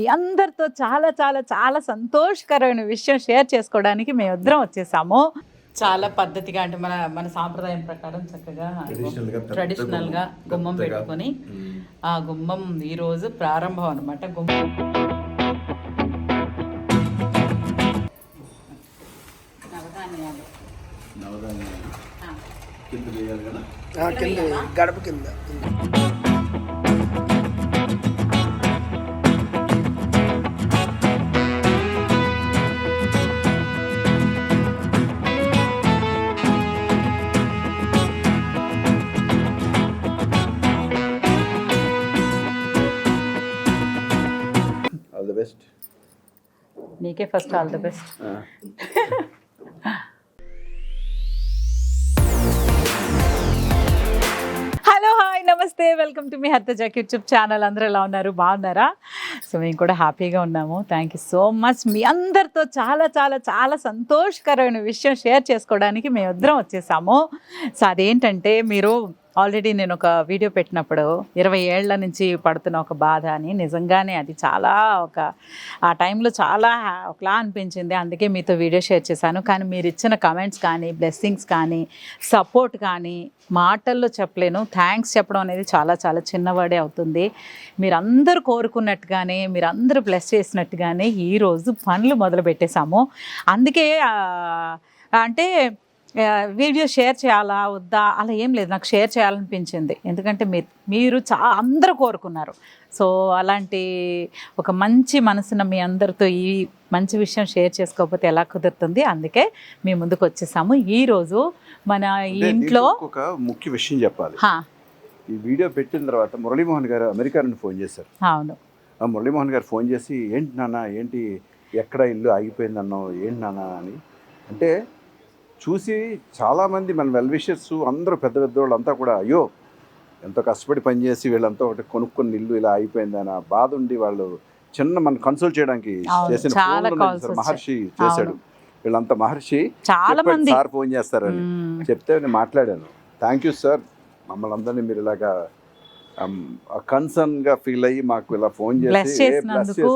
మీ అందరితో చాలా చాలా చాలా సంతోషకరమైన విషయం షేర్ చేసుకోవడానికి మేమిద్దరం వచ్చేసాము చాలా పద్ధతిగా అంటే మన మన సాంప్రదాయం ప్రకారం చక్కగా Traditional గా పెద్ద ట్రెడిషనల్గా గుమ్మం. పెట్టుకొని ఆ గుమ్మం ఈ రోజు ప్రారంభం అనమాట గుమ్మం నవధాన్యాలు. నవధాన్యాలు ఆ. కింద వేయాలి కదా ఆ, కింద గడప కింద నీకే first all the best. Hello hi నమస్తే. వెల్కమ్ టు మీ హత్త జాక్ యూట్యూబ్ ఛానల్. అందరూ ఎలా ఉన్నారు? బాగున్నారా? సో మేము కూడా హ్యాపీగా ఉన్నాము. థ్యాంక్ యూ సో మచ్ మీ అందరితో చాలా చాలా చాలా సంతోషకరమైన విషయం షేర్ చేసుకోవడానికి మేము ఇద్దరం వచ్చేసాము. సో అదేంటంటే మీరు ఆల్రెడీ నేను ఒక వీడియో పెట్టినప్పుడు ఇరవై ఏళ్ళ నుంచి పడుతున్న ఒక బాధ అని నిజంగానే అది చాలా ఒక ఆ టైంలో చాలా హ్యా- ఒకలా అనిపించింది. అందుకే మీతో వీడియో షేర్ చేశాను. కానీ మీరు ఇచ్చిన కమెంట్స్ కానీ బ్లెస్సింగ్స్ కానీ సపోర్ట్ కానీ మాటల్లో చెప్పలేను. థ్యాంక్స్ చెప్పడం అనేది చాలా చాలా చిన్నవాడే అవుతుంది. మీరందరూ కోరుకున్నట్టుగానే మీరందరూ బ్లెస్ చేసినట్టుగానే ఈరోజు పనులు మొదలు పెట్టేశాము అందుకే అంటే వీడియో షేర్ చేయాలా వద్దా? అలా ఏం లేదు. నాకు షేర్ చేయాలనిపించింది. ఎందుకంటే మీరు మీరు చా అందరూ కోరుకున్నారు. సో అలాంటి ఒక మంచి మనసున మీ అందరితో ఈ మంచి విషయం షేర్ చేసుకోకపోతే ఎలా కుదురుతుంది? అందుకే మీ ముందుకు వచ్చేసాము. ఈరోజు మన ఇంట్లో ఒక ముఖ్య విషయం చెప్పాలి. ఈ వీడియో పెట్టిన తర్వాత మురళీమోహన్ గారు అమెరికా నుండి ఫోన్ చేశారు. అవును. మురళీమోహన్ గారు ఫోన్ చేసి ఏంటి నాన్న ఏంటి ఎక్కడ ఇల్లు ఆగిపోయింది అన్నావు ఏంటి నాన్న? అని. అంటే చూసి చాలామంది మన వెల్ విషర్స్ అందరూ పెద్ద పెద్ద వాళ్ళంతా కూడా అయ్యో ఎంతో కష్టపడి పనిచేసి వీళ్ళంతా ఒకటి కొనుక్కున్న ఇల్లు ఇలా అయిపోయిందని బాధ ఉండి వాళ్ళు చిన్న మన కన్సల్ట్ చేయడానికి చేసిన. మహర్షి చేశాడు. వీళ్ళంతా మహర్షి చాలా మంది. సార్ ఫోన్ చేస్తారని. చెప్తే నేను మాట్లాడాను. Thank you sir. మమ్మల్ని అందరినీ మీరు ఇలాగా కన్సర్న్గా ఫీల్ అయ్యి మాకు ఇలా ఫోన్ bless చేసినందుకు.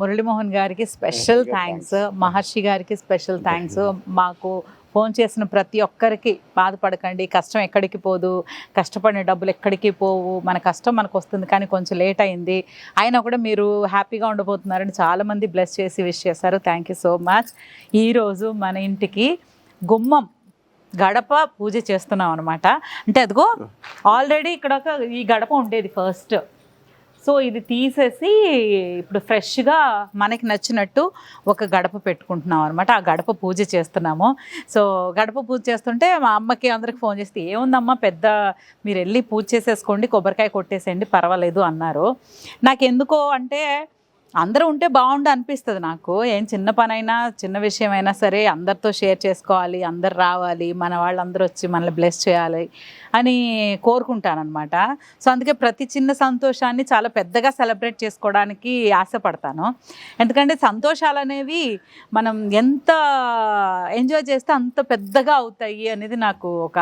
మురళీమోహన్ గారికి స్పెషల్ థ్యాంక్స్ మహర్షి గారికి స్పెషల్ థ్యాంక్స్ మాకు ఫోన్ చేసిన ప్రతి ఒక్కరికి బాధపడకండి. కష్టం ఎక్కడికి పోదు. కష్టపడిన డబ్బులు ఎక్కడికి పోవు. మన కష్టం మనకు వస్తుంది కానీ కొంచెం లేట్ అయింది. అయినా కూడా మీరు హ్యాపీగా ఉండబోతున్నారని చాలామంది బ్లెస్ చేసి విష్ చేశారు. థ్యాంక్ యూ సో మచ్ ఈరోజు మన ఇంటికి గుమ్మం గడప పూజ చేస్తున్నాం అనమాట అంటే అదిగో ఆల్రెడీ ఇక్కడ ఒక ఈ గడప ఉండేది ఫస్ట్ సో ఇది తీసేసి ఇప్పుడు ఫ్రెష్గా మనకి నచ్చినట్టు ఒక గడప పెట్టుకుంటున్నాం అనమాట ఆ గడప పూజ చేస్తున్నాము. సో గడప పూజ చేస్తుంటే మా అమ్మకి అందరికి ఫోన్ చేస్తే ఏముందమ్మా పెద్ద మీరు వెళ్ళి పూజ చేసేసుకోండి కొబ్బరికాయ కొట్టేసేయండి పర్వాలేదు అన్నారు. నాకు ఎందుకో అంటే అందరూ ఉంటే బాగుండు అనిపిస్తుంది నాకు. ఏం చిన్న పనైనా చిన్న విషయమైనా సరే అందరితో షేర్ చేసుకోవాలి అందరు రావాలి మన వాళ్ళందరూ వచ్చి మనల్ని బ్లెస్ చేయాలి అని కోరుకుంటానమాట సో అందుకే ప్రతి చిన్న సంతోషాన్ని చాలా పెద్దగా సెలబ్రేట్ చేసుకోవడానికి ఆశపడతాను. ఎందుకంటే సంతోషాలు అనేవి మనం ఎంత ఎంజాయ్ చేస్తే అంత పెద్దగా అవుతాయి అనేది నాకు ఒక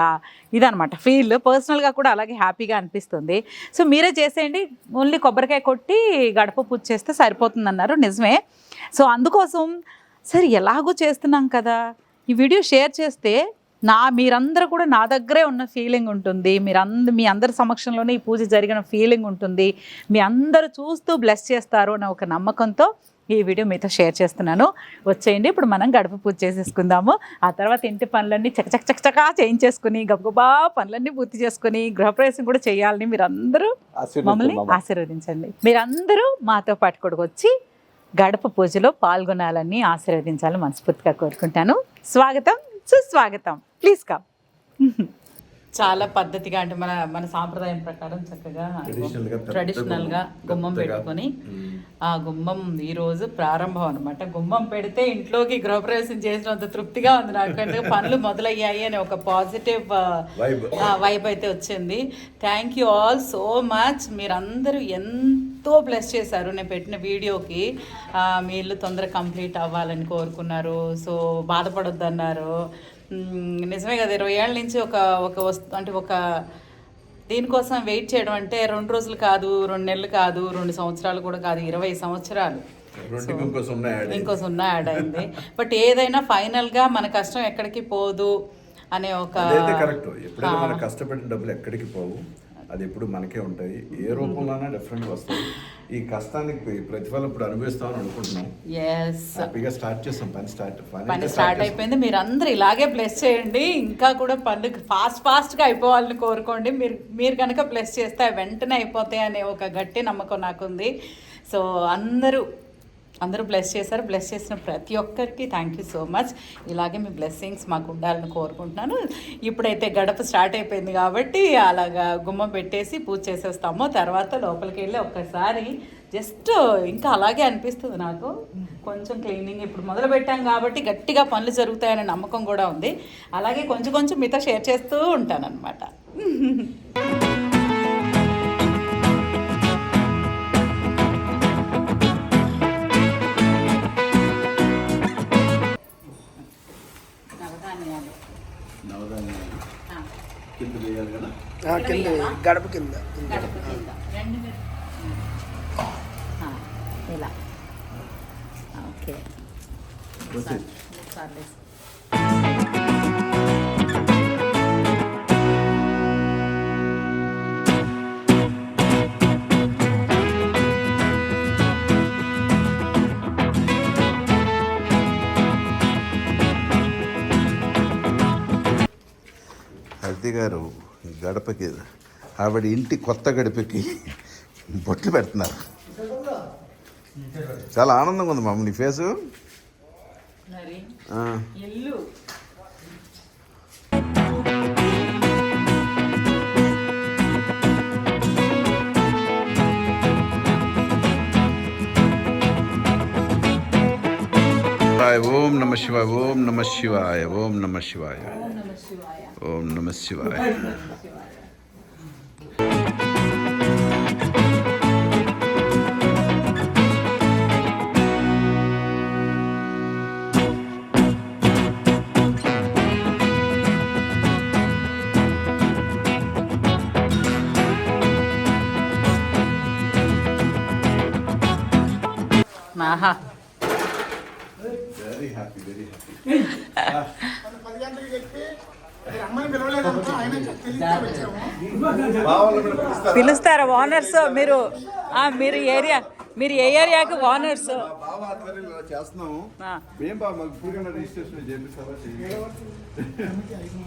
ఇదనమాట ఫీల్ పర్సనల్గా కూడా అలాగే హ్యాపీగా అనిపిస్తుంది. సో మీరే చేసేయండి. ఓన్లీ కొబ్బరికాయ కొట్టి గడప పూజ చేస్తే సరిపోతుంది. అన్నారు నిజమే. సో అందుకోసం సరే ఎలాగో చేస్తున్నాం కదా. ఈ వీడియో షేర్ చేస్తే నా మీరందరూ కూడా నా దగ్గరే ఉన్న ఫీలింగ్ ఉంటుంది. మీరంద మీ అందరి సమక్షంలోనే ఈ పూజ జరిగిన ఫీలింగ్ ఉంటుంది. మీ అందరూ చూస్తూ బ్లెస్ చేస్తారు అనే ఒక నమ్మకంతో ఈ వీడియో మీతో షేర్ చేస్తున్నాను. వచ్చేయండి ఇప్పుడు మనం గడప పూజ చేసేసుకుందాము. ఆ తర్వాత ఇంటి పనులన్నీ చక చక చక చకా చేయించేసుకుని గబగబా పనులన్నీ పూర్తి చేసుకుని గృహప్రవేశం కూడా చేయాలని మీరు అందరూ మమ్మల్ని ఆశీర్వదించు మామ. ఆశీర్వదించండి. మీరందరూ మాతో పాటు కూడా వచ్చి గడప పూజలో పాల్గొనాలని ఆశీర్వదించాలని మనస్ఫూర్తిగా కోరుకుంటాను. స్వాగతం సుస్వాగతం. Please come. చాలా పద్ధతిగా అంటే మన మన సాంప్రదాయం ప్రకారం చక్కగా ట్రెడిషనల్గా గుమ్మం. పెట్టుకొని ఆ గుమ్మం ఈ రోజు ప్రారంభం అనమాట గుమ్మం పెడితే ఇంట్లోకి గృహప్రవేశం చేసినంత తృప్తిగా ఉంది నాకు అంటే పనులు మొదలయ్యాయి అని ఒక పాజిటివ్. వైబ్ అయితే వచ్చింది. Thank you all so much మీరందరూ ఎంతో బ్లెస్ చేశారు నేను పెట్టిన వీడియోకి. మీ ఇల్లు తొందరగా కంప్లీట్ అవ్వాలని కోరుకున్నారు. సో బాధపడొద్దన్నారు. నిజమే కదా ఇరవై ఏళ్ళ నుంచి ఒక ఒక వస్తు అంటే ఒక దీనికోసం వెయిట్ చేయడం అంటే రెండు రోజులు కాదు రెండు నెలలు కాదు రెండు సంవత్సరాలు కూడా కాదు ఇరవై సంవత్సరాలు. ఇంకోసం ఇంకో సున్నా యాడ్ అయింది. బట్ ఏదైనా ఫైనల్గా మన కష్టం ఎక్కడికి పోదు అనే ఒక అదైతే కరెక్ట్. ఎప్పుడైనా మనం కష్టపడిన డబ్బులు ఎక్కడికి పోవు. అది ఎప్పుడు మనకే ఉంటాయి. ఏ రూపంలోనే డిఫరెంట్గా వస్తాయి. ఈ కష్టానికి ప్రతిఫలం ఇప్పుడు అనుభవిస్తామని అనుకుంటున్నాం. ఎస్ హ్యాపీగా స్టార్ట్ చేస్తాం పని స్టార్ట్ పని స్టార్ట్ అయిపోయింది. మీరు అందరూ ఇలాగే బ్లెస్ చేయండి. ఇంకా కూడా పనులు ఫాస్ట్ ఫాస్ట్గా అయిపోవాలని కోరుకోండి. మీరు మీరు కనుక బ్లెస్ చేస్తే వెంటనే అయిపోతాయి అనే ఒక గట్టి నమ్మకం నాకుంది. సో అందరూ అందరూ బ్లెస్ చేశారు. బ్లెస్ చేసిన ప్రతి ఒక్కరికి థ్యాంక్ యూ సో మచ్ ఇలాగే మీ బ్లెస్సింగ్స్ మాకు ఉండాలని కోరుకుంటున్నాను. ఇప్పుడైతే గడప స్టార్ట్ అయిపోయింది కాబట్టి అలాగా గుమ్మం పెట్టేసి పూజ చేసేస్తాము. తర్వాత లోపలికి వెళ్ళి ఒక్కసారి జస్ట్ ఇంకా అలాగే అనిపిస్తుంది నాకు. కొంచెం క్లీనింగ్ ఇప్పుడు మొదలు పెట్టాం కాబట్టి గట్టిగా పనులు జరుగుతాయనే నమ్మకం కూడా ఉంది. అలాగే కొంచెం కొంచెం మీతో షేర్ చేస్తూ ఉంటానన్నమాట. వేయాలి కదా ఆ, కింద గడప కింద కింద. గడప కింద. రెండు మీరు ఆ, ఇలా ఓకే Proceed. సార్లే హరితి గారు గడపకి ఆవిడ ఇంటి కొత్త గడపకి బొట్లు పెడుతున్నారు. చాలా ఆనందంగా ఉంది మామ నీ ఫేసు. ఓం నమ శివాయ. ఓం నమ శివాయ. ఓం నమ శివాయ. ఓం నమ శివాయ. ఆహా వెరీ హ్యాపీ వెరీ హ్యాపీ పిలుస్తారా ఓనర్స్ మీరు మీరు ఏరియా మీరు ఏ ఏరియాకి ఓనర్స్ చేస్తున్నాము. రిజిస్ట్రేషన్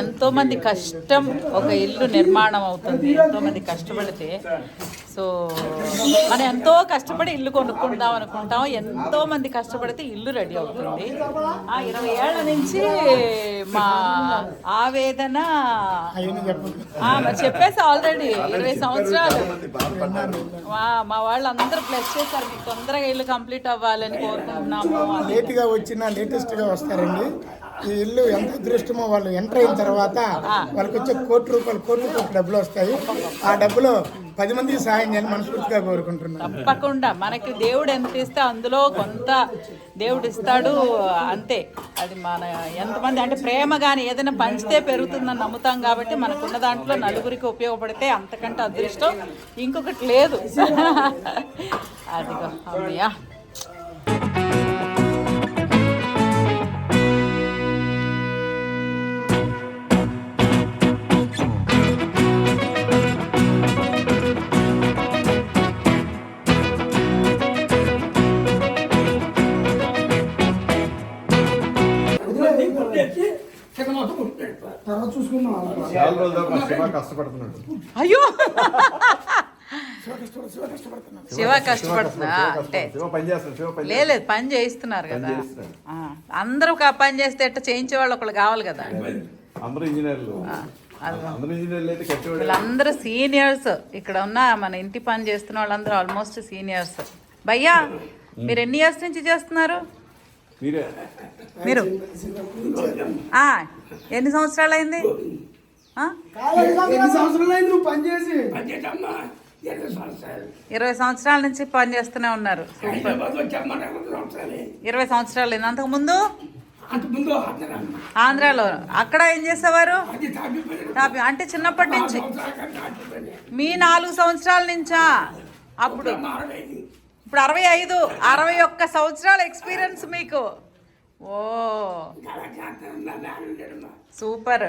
ఎంతోమంది కష్టం ఒక ఇల్లు నిర్మాణం అవుతుంది. ఎంతోమంది కష్టపడితే. సో మనం ఎంతో కష్టపడి ఇల్లు కొనుక్కుందాం అనుకుంటాం. ఎంతోమంది కష్టపడితే ఇల్లు రెడీ అవుతుంది. ఆ ఇరవై ఏళ్ళ నుంచి మా ఆవేదన చెప్పేసి ఆల్రెడీ. ఇరవై సంవత్సరాలు. మా మా వాళ్ళు అందరూ ప్లస్ చేశారు. మీకు తొందరగా ఇల్లు కంప్లీట్ అవ్వాలని కోరుకుంటున్నాము. లేట్గా వచ్చినా లేటెస్ట్గా వస్తారండి. ఈ ఇల్లు ఎంత అదృష్టమో వాళ్ళు ఎంటర్ అయిన తర్వాత వాళ్ళకి వచ్చే కోటి రూపాయలు కోటి కోటి డబ్బులు వస్తాయి. ఆ డబ్బులో పది మందికి సహాయం చేయాలని మనస్ఫూర్తిగా కోరుకుంటున్నాను. తప్పకుండా. మనకి దేవుడు ఎంత ఇస్తే అందులో కొంత దేవుడు ఇస్తాడు అంతే. అది మన ఎంతమంది అంటే ప్రేమ కానీ ఏదైనా పంచితే పెరుగుతుందని నమ్ముతాం కాబట్టి మనకున్న దాంట్లో నలుగురికి ఉపయోగపడితే అంతకంటే అదృష్టం ఇంకొకటి లేదు. అదిగో అమ్మయ్యా. కష్టపడుతున్నాడు. అయ్యో! శివ కష్టపడుతున్నా? అంటే లేదు పని చేయిస్తున్నారు కదా. అందరూ ఒక పని చేస్తే ఎట్ట చేయించే వాళ్ళు ఒకళ్ళు కావాలి కదా. చేస్తాడు. అందరూ ఇంజనీర్లు. అందరూ ఇంజనీర్లు అయితే కట్టేవాడు. వీళ్ళందరూ సీనియర్స్. ఇక్కడ ఉన్న మన ఇంటి పని చేస్తున్న వాళ్ళందరూ ఆల్మోస్ట్ సీనియర్స్. భయ్యా మీరు ఎన్ని ఇయర్స్ నుంచి చేస్తున్నారు? మీరే. ఎన్ని సంవత్సరాలు అయింది ఇరవై సంవత్సరాలు. నుంచి పని చేస్తూనే ఉన్నారు. ఇరవై సంవత్సరాలు. అయింది అంతకు ముందు ఆంధ్రాలో. అక్కడ ఏం చేసేవారు? అంటే చిన్నప్పటి నుంచి. మీ నాలుగు సంవత్సరాల నుంచా? అప్పుడు ఇప్పుడు అరవై ఐదు అరవై ఒక్క సంవత్సరాల ఎక్స్పీరియన్స్ మీకు. ఓ. సూపర్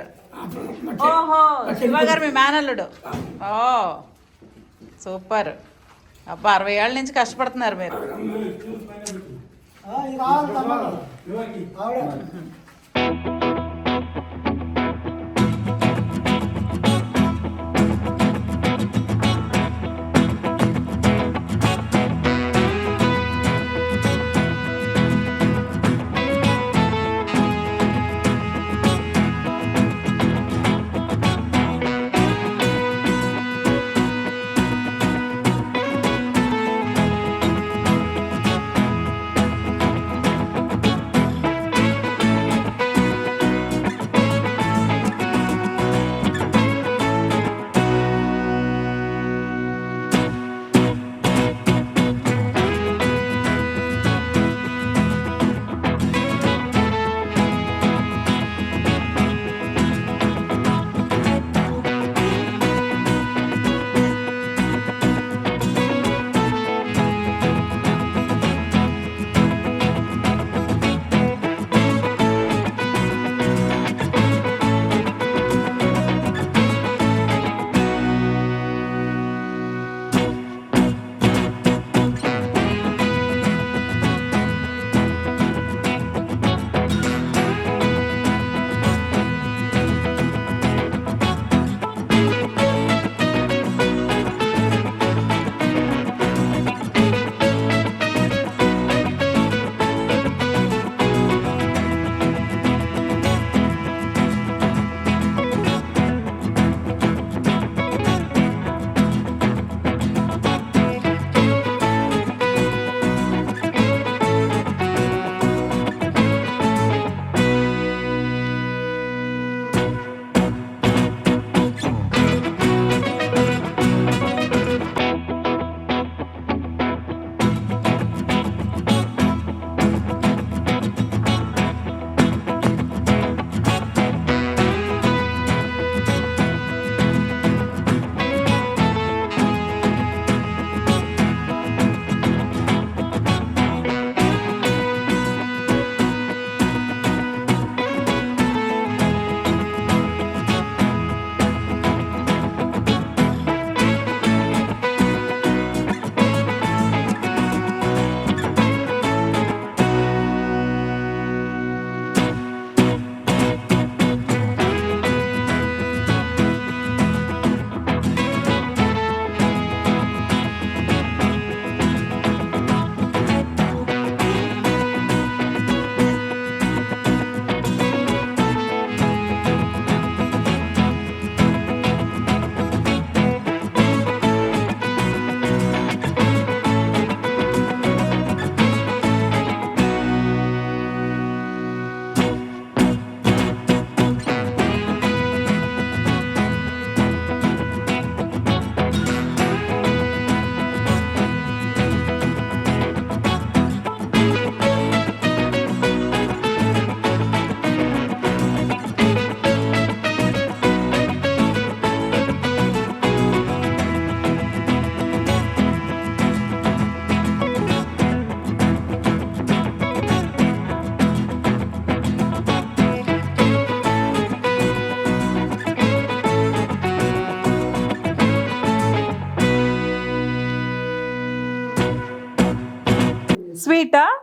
ఓహో శివగారు మీ మేనల్లుడు. ఓ. సూపర్ అబ్బా అరవై ఏళ్ళ నుంచి కష్టపడుతున్నారు మీరు. స్వీటా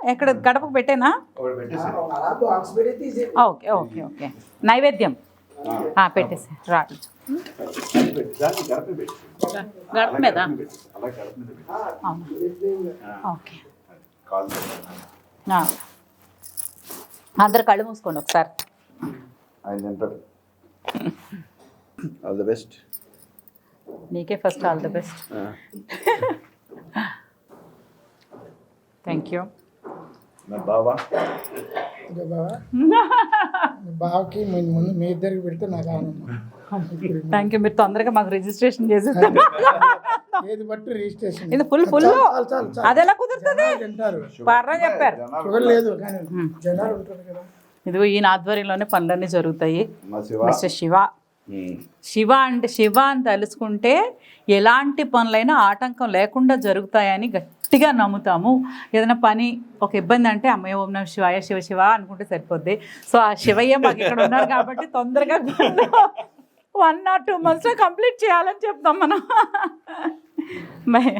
ఎక్కడ గడపకు పెట్టేనా? Okay okay okay. నైవేద్యం. ఆ, పెట్టేసి రాడు గడప మీద? ఓకే. అందరు కళ్ళు మూసుకోండి ఒకసారి. ఆల్ ద బెస్ట్ నీకే first all the best. Thank you. నా బావా? ఇదే బావ? మీ బావకి మీ ముందు మీ ఇద్దరికి పెడితే నాకు ఆనందం. థ్యాంక్ యూ మీరు తొందరగా మాకు రిజిస్ట్రేషన్ చేసేస్తాను ఏది బట్టి రిజిస్ట్రేషన్ ఇది ఫుల్ ఫుల్ చాలు, చాలు, చాలు, చాలు. అది ఎలా కుదురుతుంది? తింటారు. పర్రా చెప్పారు. కానీ జనాలు ఉంటారు కదా. ఇదిగో ఈయన ఆధ్వర్యంలోనే పనులన్నీ జరుగుతాయి. మా శివ? మిస్టర్ శివ. శివ అంటే శివ అని తలుచుకుంటే ఎలాంటి పనులైనా ఆటంకం లేకుండా జరుగుతాయని గట్టిగా నమ్ముతాము. ఏదైనా పని ఒక ఇబ్బంది అంటే అమ్మయ్య ఓం నమ శివాయ శివ శివ అనుకుంటే సరిపోద్ది. సో ఆ శివయ్య మాకు ఇక్కడ ఉన్నారు కాబట్టి తొందరగా వన్ ఆర్ టూ మంత్స్లో కంప్లీట్ చేయాలని చెప్తాం మనం. Bye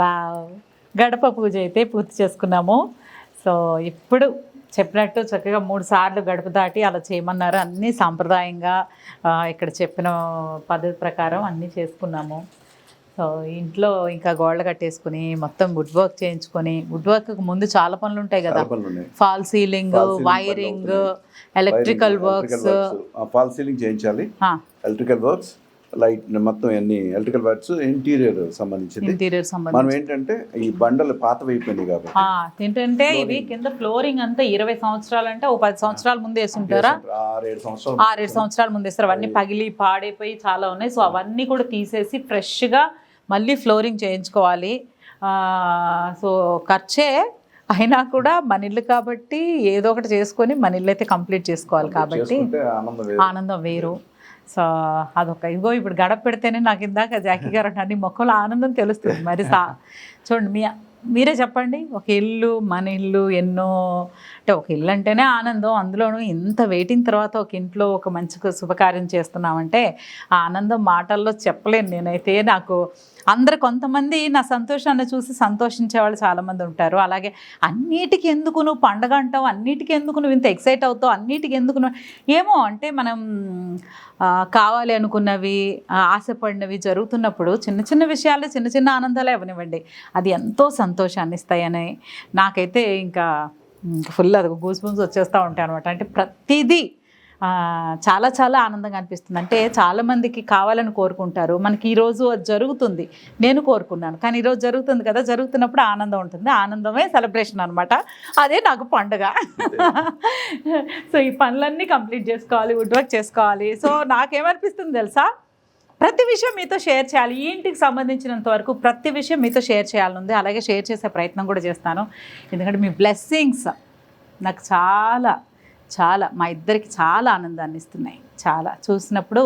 wow. గడప పూజ అయితే పూర్తి చేసుకున్నాము. సో ఇప్పుడు చెప్పినట్టు చక్కగా మూడు సార్లు గడప దాటి అలా చేయమన్నారు. అన్నీ సాంప్రదాయంగా ఇక్కడ చెప్పిన పద్ధతి ప్రకారం అన్నీ చేసుకున్నాము. సో ఇంట్లో ఇంకా గోడలు కట్టేసుకుని మొత్తం వుడ్ వర్క్ చేయించుకొని వుడ్ వర్క్ ముందు చాలా పనులు ఉంటాయి కదా. Fall ceiling wiring electrical works. Fall ceiling చేయించాలి. Electrical works. లైట్ మొత్తం అన్ని ఎలక్ట్రికల్ వర్క్స్ ఇంటీరియర్ సంబంధించింది. ఇంటీరియర్ మనం ఏంటంటే ఈ బండలు పాతవి అయిపోయినాయి కాబట్టి ఏంటంటే ఇవి కింద ఫ్లోరింగ్ అంతా ఇరవై సంవత్సరాలు అంటే ఓ పది సంవత్సరాల ముందు వేసుంటారా? ఆరేడు సంవత్సరాలు ఆరేడు సంవత్సరాల ముందు వేస్తారు. అవన్నీ పగిలి పాడైపోయి చాలా ఉన్నాయి. సో అవన్నీ కూడా తీసేసి ఫ్రెష్గా మళ్ళీ ఫ్లోరింగ్ చేయించుకోవాలి. సో ఖర్చే అయినా కూడా మన ఇల్లు కాబట్టి ఏదో ఒకటి చేసుకొని మన ఇల్లు అయితే కంప్లీట్ చేసుకోవాలి కాబట్టి ఆనందం వేరు. సో అదొక ఇగో ఇప్పుడు గడప పెడితేనే నాకు ఇందాక జాకీ గారు అన్ని మొక్కలో ఆనందం తెలుస్తుంది. మరి సా చూడండి మీ మీరే చెప్పండి. ఒక ఇల్లు మన ఇల్లు ఎన్నో అంటే ఒక ఇల్లు అంటేనే ఆనందం. అందులోనూ ఇంత వెయిటింగ్ తర్వాత ఒక ఇంట్లో ఒక మంచి శుభకార్యం చేస్తున్నామంటే ఆ ఆనందం మాటల్లో చెప్పలేను నేనైతే. నాకు అందరు కొంతమంది నా సంతోషాన్ని చూసి సంతోషించే వాళ్ళు చాలామంది ఉంటారు. అలాగే అన్నిటికీ ఎందుకు నువ్వు పండగ అంటావు? అన్నిటికీ ఎందుకు నువ్వు ఇంత ఎక్సైట్ అవుతావు? అన్నిటికీ ఎందుకు నువ్వు ఏమో అంటే మనం కావాలి అనుకున్నవి ఆశపడినవి జరుగుతున్నప్పుడు చిన్న చిన్న విషయాలు చిన్న చిన్న ఆనందాలే అవనివ్వండి. అది ఎంతో సంతోషాన్ని ఇస్తాయని నాకైతే ఇంకా ఫుల్ అది గూస్ బూమ్స్ వచ్చేస్తూ ఉంటాయి అనమాట అంటే ప్రతిదీ చాలా చాలా ఆనందంగా అనిపిస్తుంది. అంటే చాలామందికి కావాలని కోరుకుంటారు. మనకి ఈరోజు అది జరుగుతుంది. నేను కోరుకున్నాను. కానీ ఈరోజు జరుగుతుంది కదా జరుగుతున్నప్పుడు ఆనందం ఉంటుంది. ఆనందమే సెలబ్రేషన్ అనమాట అదే నాకు పండుగ. సో ఈ పనులన్నీ కంప్లీట్ చేసుకోవాలి వుడ్ వర్క్ చేసుకోవాలి. సో నాకేమనిపిస్తుంది తెలుసా? ప్రతి విషయం మీతో షేర్ చేయాలి. ఈ ఇంటికి సంబంధించినంత వరకు ప్రతి విషయం మీతో షేర్ చేయాలనుంది అలాగే షేర్ చేసే ప్రయత్నం కూడా చేస్తాను. ఎందుకంటే మీ బ్లెస్సింగ్స్ నాకు చాలా చాలా మా ఇద్దరికి చాలా ఆనందాన్ని ఇస్తున్నాయి. చాలా. చూసినప్పుడు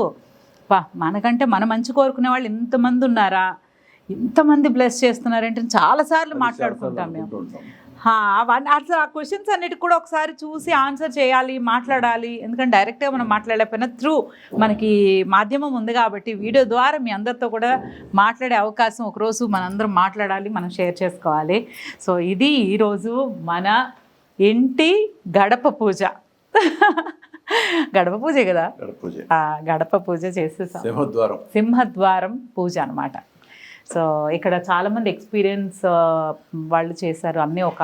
పా మనకంటే మన మంచి కోరుకునే వాళ్ళు ఇంతమంది ఉన్నారా? ఇంతమంది బ్లెస్ చేస్తున్నారంటే చాలాసార్లు మాట్లాడుకుంటాం మేము. అవన్నీ అసలు ఆ క్వశ్చన్స్ అన్నిటికి కూడా ఒకసారి చూసి ఆన్సర్ చేయాలి మాట్లాడాలి. ఎందుకంటే డైరెక్ట్గా మనం మాట్లాడలేకపోయినా త్రూ మనకి మాధ్యమం ఉంది కాబట్టి వీడియో ద్వారా మీ అందరితో కూడా మాట్లాడే అవకాశం ఒకరోజు మనందరం మాట్లాడాలి మనం షేర్ చేసుకోవాలి. సో ఇది ఈరోజు మన ఇంటి గడప పూజ. గడప పూజే కదా? గడప పూజ. ఆ గడప పూజ చేసేసాం. సింహద్వారం. సింహద్వారం పూజ అనమాట సో ఇక్కడ చాలామంది ఎక్స్పీరియన్స్ వాళ్ళు చేశారు. అన్నీ ఒక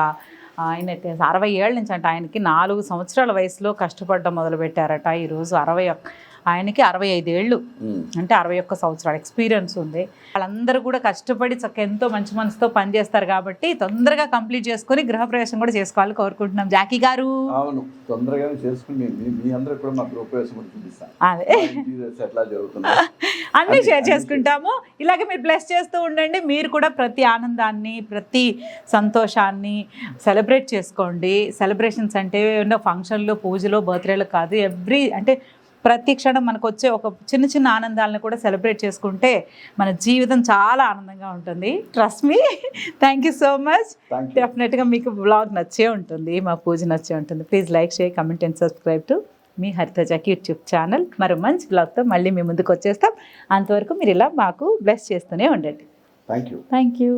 ఆయన అరవై ఏళ్ళ నుంచి అంట ఆయనకి నాలుగు సంవత్సరాల వయసులో కష్టపడడం మొదలుపెట్టారట. ఈరోజు అరవై ఆయనకి అరవై ఐదేళ్ళు. అంటే అరవై ఒక్క సంవత్సరాల ఎక్స్పీరియన్స్ ఉంది. వాళ్ళందరూ కూడా కష్టపడి చక్క ఎంతో మంచి మనసుతో పనిచేస్తారు కాబట్టి తొందరగా కంప్లీట్ చేసుకొని గృహప్రవేశం కూడా చేసుకోవాలని కోరుకుంటున్నాం. జాకీ గారు. అవును తొందరగానే చేసుకుని మీ- మీ మీ అందరూ కూడా మా గృహప్రవేశం కూడా చూపిస్తాను. అదే. ఇంటీరియర్స్ ఎట్లా జరుగుతుంది. అన్నీ షేర్ చేసుకుంటాము. ఇలాగే మీరు బ్లెస్ చేస్తూ ఉండండి. మీరు కూడా ప్రతి ఆనందాన్ని ప్రతి సంతోషాన్ని సెలబ్రేట్ చేసుకోండి. సెలబ్రేషన్స్ అంటే ఏమన్నా ఫంక్షన్లు పూజలు బర్త్డేలు కాదు. ఎవ్రీ అంటే ప్రతి క్షణం మనకు వచ్చే ఒక చిన్న చిన్న ఆనందాలను కూడా సెలబ్రేట్ చేసుకుంటే మన జీవితం చాలా ఆనందంగా ఉంటుంది. Trust me thank you so much డెఫినెట్గా మీకు బ్లాగ్ నచ్చే ఉంటుంది మా పూజ నచ్చే ఉంటుంది. Please like share comment and subscribe to me హరితజాకి YouTube channel మరో మంచి బ్లాగ్తో మళ్ళీ మీ ముందుకు వచ్చేస్తాం. అంతవరకు మీరు ఇలా మాకు బ్లెస్ చేస్తూనే ఉండండి. Thank you thank you